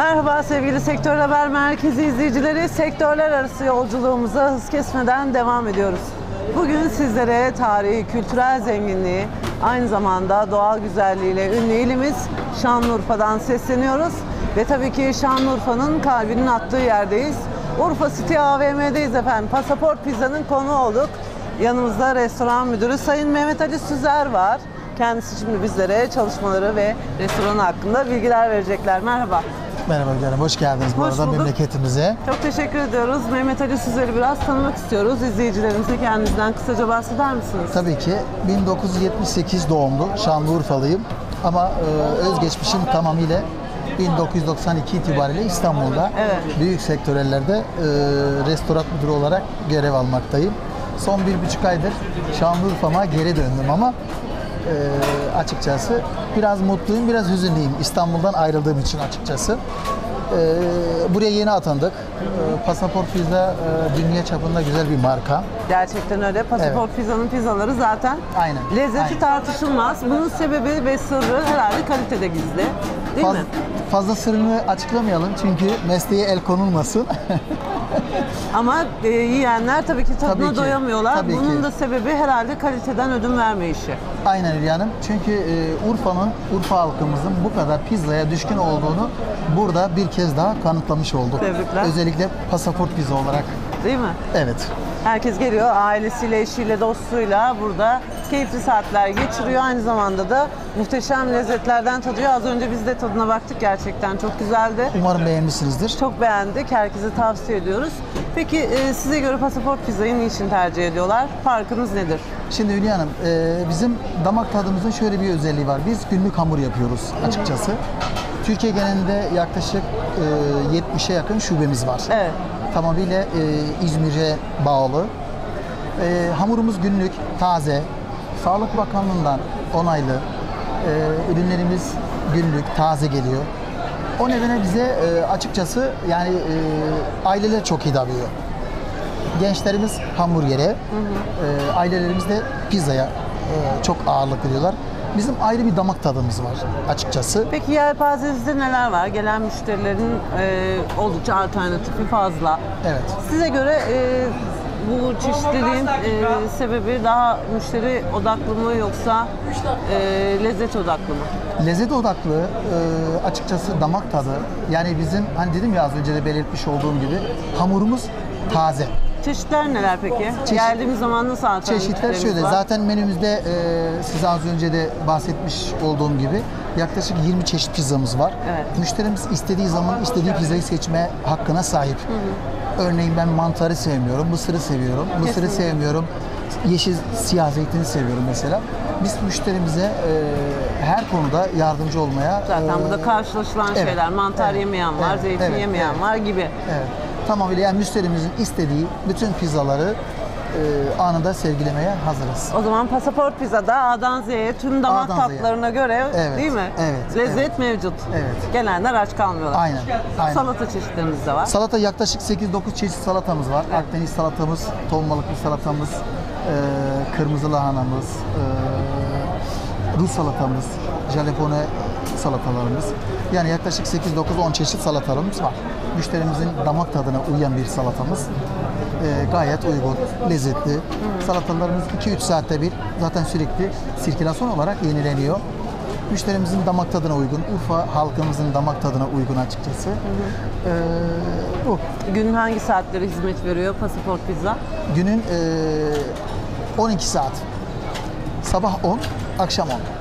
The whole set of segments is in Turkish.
Merhaba sevgili Sektör Haber Merkezi izleyicileri. Sektörler arası yolculuğumuza hız kesmeden devam ediyoruz. Bugün sizlere tarihi, kültürel zenginliği, aynı zamanda doğal güzelliğiyle ünlü ilimiz Şanlıurfa'dan sesleniyoruz. Ve tabii ki Şanlıurfa'nın kalbinin attığı yerdeyiz. Urfa City AVM'deyiz efendim. Pasaport Pizza'nın konu olduk. Yanımızda restoran müdürü Sayın Mehmet Ali Süzer var. Kendisi şimdi bizlere çalışmaları ve restoran hakkında bilgiler verecekler. Merhaba. Merhaba Hülya Hanım, hoş geldiniz bu Hoş arada bulduk. memleketimize. Çok teşekkür ediyoruz. Mehmet Ali Süzer'i biraz tanımak istiyoruz. İzleyicilerimize kendinizden kısaca bahseder misiniz? Tabii ki 1978 doğumlu, Şanlıurfalıyım. Ama e, özgeçmişim tamamıyla 1992 itibariyle İstanbul'da Evet. büyük sektörellerde e, restoran müdürü olarak görev almaktayım. Son bir buçuk aydır Şanlıurfa'ma geri döndüm ama e, açıkçası biraz mutluyum, biraz hüzünlüyüm İstanbul'dan ayrıldığım için açıkçası. E, buraya yeni atandık. E, Pasaport Pizza e, dünya çapında güzel bir marka. Gerçekten öyle. Pasaport pizzanın pizzaları zaten Aynen, lezzeti aynen. tartışılmaz. Bunun sebebi ve sırrı herhalde kalitede gizli. Değil Faz- mi? Fazla sırrını açıklamayalım çünkü mesleğe el konulmasın. Ama e, yiyenler tabii ki tadına Tabii ki, doyamıyorlar. tabii Bunun ki. da sebebi herhalde kaliteden ödün vermeyişi. Aynen Hülya Hanım. Çünkü e, Urfa'nın, Urfa halkımızın bu kadar pizzaya düşkün olduğunu burada bir kez daha kanıtlamış olduk. Tebrikler. Özellikle pasaport pizza olarak. Değil mi? Evet. Herkes geliyor ailesiyle, eşiyle, dostuyla burada keyifli saatler geçiriyor. Aynı zamanda da muhteşem lezzetlerden tadıyor. Az önce biz de tadına baktık gerçekten çok güzeldi. Umarım beğenmişsinizdir. Çok beğendik. Herkese tavsiye ediyoruz. Peki e, size göre pasaport pizzayı niçin tercih ediyorlar? Farkınız nedir? Şimdi Hülya Hanım, e, bizim damak tadımızın şöyle bir özelliği var. Biz günlük hamur yapıyoruz açıkçası. Türkiye genelinde yaklaşık e, 70'e yakın şubemiz var. Evet. Tamamıyla e, İzmir'e bağlı. E, hamurumuz günlük, taze, Sağlık Bakanlığı'ndan onaylı. E, ürünlerimiz günlük, taze geliyor. O nedenle bize e, açıkçası yani e, aileler çok hitap ediyor. Gençlerimiz hamburgere, e, ailelerimiz de pizzaya e, çok ağırlık veriyorlar. Bizim ayrı bir damak tadımız var açıkçası. Peki yelpazenizde neler var? Gelen müşterilerin e, oldukça alternatifi fazla. Evet. Size göre e, bu çeşitliliğin e, sebebi daha müşteri odaklı mı yoksa e, lezzet odaklı mı? Lezzet odaklı e, açıkçası damak tadı. Yani bizim hani dedim ya az önce de belirtmiş olduğum gibi hamurumuz taze. Çeşitler neler peki? Geldiğimiz zaman nasıl alternatiflerimiz Çeşitler şöyle var? zaten menümüzde e, size az önce de bahsetmiş olduğum gibi yaklaşık 20 çeşit pizzamız var. Evet. Müşterimiz istediği zaman istediği pizzayı seçme hakkına sahip. Örneğin ben mantarı sevmiyorum, mısırı seviyorum. Mısırı Kesinlikle. sevmiyorum. Yeşil siyah zeytini seviyorum mesela. Biz müşterimize e, her konuda yardımcı olmaya Zaten e, burada karşılaşılan evet, şeyler. Mantar evet, yemeyen var, evet, zeytin evet, yemeyen evet. var gibi. Evet. Tamamıyla yani müşterimizin istediği bütün pizzaları e, anında sergilemeye hazırız. O zaman pasaport pizzada A'dan Z'ye tüm damak A'dan Z'ye. tatlarına göre Evet, değil mi? evet, Lezzet mevcut. Evet. Gelenler aç kalmıyorlar. Aynen, aynen. Salata çeşitlerimiz de var. Salata yaklaşık 8-9 çeşit salatamız var. Akdeniz salatamız, ton balıklı salatamız, e, kırmızı lahanamız, e, Rus salatamız, jalapeno salatalarımız. Yani yaklaşık 8-9-10 çeşit salatalarımız var. Müşterimizin damak tadına uyan bir salatamız. E, gayet uygun, lezzetli. Salatalarımız 2-3 saatte bir zaten sürekli sirkülasyon olarak yenileniyor. Müşterimizin damak tadına uygun, Urfa halkımızın damak tadına uygun açıkçası. E, bu. Günün hangi saatleri hizmet veriyor pasaport pizza? Günün e, 12 saat. Sabah 10, akşam 10.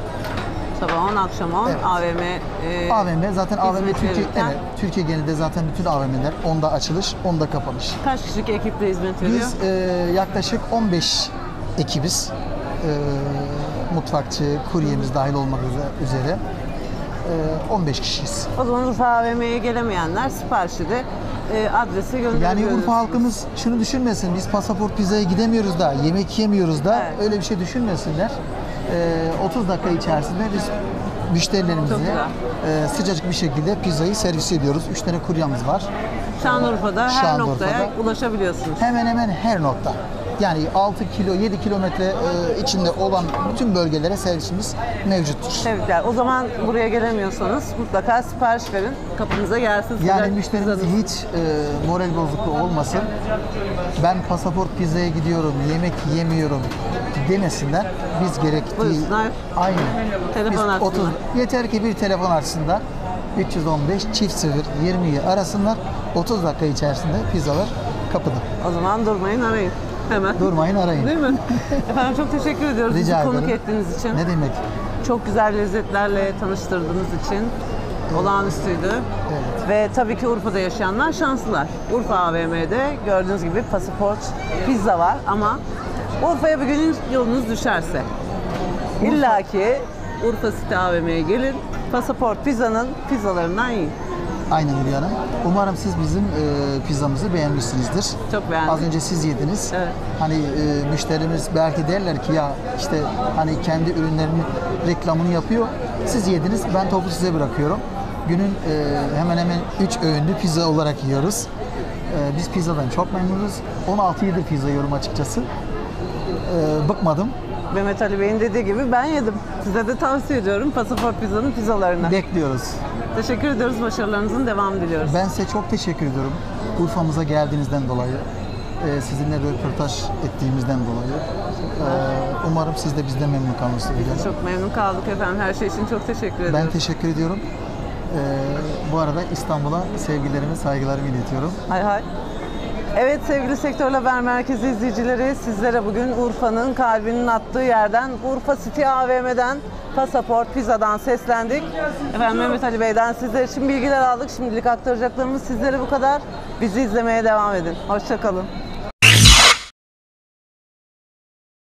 Sabah 10, akşam 10, Evet. AVM. e, AVM zaten AVM hizmet Türkiye, verirken evet, Türkiye genelinde zaten bütün AVM'ler onda açılış, onda kapanış. Kaç kişilik ekiple hizmet veriyor? Biz e, yaklaşık 15 ekibiz. E, mutfakçı, kuryemiz dahil olmak üze- üzere. E, 15 kişiyiz. O zaman Urfa AVM'ye gelemeyenler siparişi de e, adrese Yani. Urfa halkımız şunu düşünmesin, biz pasaport pizzaya gidemiyoruz da, yemek yemiyoruz da, Evet. öyle bir şey düşünmesinler. Ee, 30 dakika içerisinde biz müşterilerimize e, sıcacık bir şekilde pizzayı servis ediyoruz. 3 tane kuryamız var. Şanlıurfa'da her Şanlıurfa'da. noktaya ulaşabiliyorsunuz. Hemen hemen her nokta. Yani 6 kilo, 7 kilometre e, içinde olan bütün bölgelere servisimiz mevcuttur. Tebrikler. O zaman buraya gelemiyorsanız mutlaka sipariş verin. Kapınıza gelsin. Yani müşterimiz hiç e, moral bozukluğu olmasın. Ben pasaport pizzaya gidiyorum, yemek yemiyorum demesinler. Biz gerektiği Buyursunlar. aynı. Telefon Biz açsınlar. 30 yeter ki bir telefon açsınlar. 315 çift 0 20'yi arasınlar. 30 dakika içerisinde pizzalar kapıda. O zaman durmayın arayın. Hemen. Durmayın arayın. Değil mi? Efendim çok teşekkür ediyoruz Rica bizi konuk ederim. ettiğiniz için. Ne demek? Çok güzel lezzetlerle tanıştırdığınız için olağanüstüydü. Evet. Ve tabii ki Urfa'da yaşayanlar şanslılar. Urfa AVM'de gördüğünüz gibi pasaport pizza var ama Urfa'ya bir gün yolunuz düşerse illa ki Urfa City AVM'ye gelin. Pasaport pizzanın pizzalarından yiyin. Aynen Hülya Hanım. Umarım siz bizim e, pizzamızı beğenmişsinizdir. Çok beğendim. Az önce siz yediniz. Evet. Hani e, müşterimiz belki derler ki ya işte hani kendi ürünlerinin reklamını yapıyor. Siz yediniz. Ben topu size bırakıyorum. Günün e, hemen hemen 3 öğünlü pizza olarak yiyoruz. E, biz pizzadan çok memnunuz. 16 yıldır pizza yiyorum açıkçası. E, bıkmadım. Mehmet Ali Bey'in dediği gibi ben yedim. Size de tavsiye ediyorum pasaport pizzanın pizzalarını. Bekliyoruz. Teşekkür ediyoruz. Başarılarınızın devamını diliyoruz. Ben size çok teşekkür ediyorum. Urfa'mıza geldiğinizden dolayı, e, sizinle röportaj ettiğimizden dolayı. E, umarım siz de bizden memnun kalmışsınız. Hülya Hanım. Çok memnun kaldık efendim. Her şey için çok teşekkür ediyoruz. Ben teşekkür ediyorum. E, bu arada İstanbul'a sevgilerimi, saygılarımı iletiyorum. Hay hay. Evet sevgili Sektör Haber Merkezi izleyicileri sizlere bugün Urfa'nın kalbinin attığı yerden Urfa City AVM'den Pasaport Pizza'dan seslendik. Efendim Mehmet Ali Bey'den sizler için bilgiler aldık. Şimdilik aktaracaklarımız sizlere bu kadar. Bizi izlemeye devam edin. Hoşçakalın.